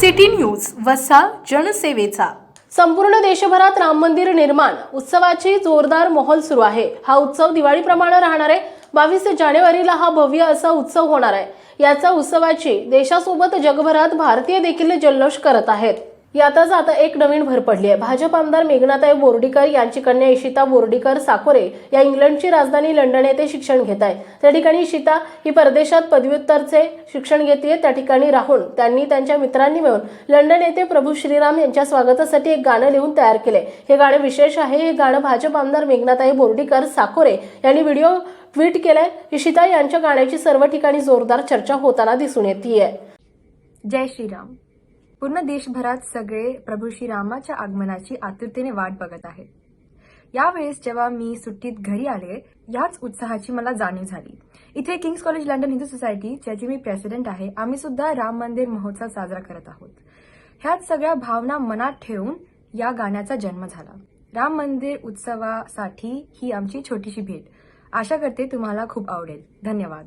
City news वसा जनसेवेचा. संपूर्ण देशभरात राम मंदिर निर्माण उत्सवाची जोरदार मोहोल सुरू आहे. हा उत्सव दिवाळीप्रमाणे राहणार आहे. बावीस जानेवारीला हा भव्य असा उत्सव होणार आहे. याचा उत्सवाची देशासोबत जगभरात भारतीय देखील जल्लोष करत आहेत. यातच आता एक नवीन भर पडली आहे. भाजप आमदार मेघनाताई बोर्डीकर यांची कन्या इशिता बोर्डीकर साकोरे या इंग्लंडची राजधानी लंडन येथे शिक्षण घेत आहे त्या ठिकाणी इशिता ही परदेशात पदव्युत्तरचे शिक्षण घेते त्या ठिकाणी राहून त्यांनी त्यांच्या मित्रांनी मिळून लंडन येथे प्रभू श्रीराम यांच्या स्वागतासाठी एक गाणं लिहून तयार केले हे गाणं विशेष आहे. हे गाणं भाजप आमदार मेघनाताई बोर्डीकर साकोरे यांनी व्हिडिओ ट्विट केलाय. इशिता यांच्या गाण्याची सर्व ठिकाणी जोरदार चर्चा होताना दिसून येते जय श्रीराम. पूर्ण देशभरात सगळे प्रभू श्रीरामाच्या आगमनाची आतुरतेने वाट बघत आहेत. यावेळेस जेव्हा मी सुट्टीत घरी आले याच उत्साहाची मला जाणीव झाली. इथे King's college London Hindu society ज्याची मी प्रेसिडेंट आहे आम्ही सुद्धा राम मंदिर महोत्सव साजरा करत आहोत. ह्याच सगळ्या भावना मनात ठेवून या गाण्याचा जन्म झाला. राम मंदिर उत्सवासाठी ही आमची छोटीशी भेट. आशा करते तुम्हाला खूप आवडेल. धन्यवाद.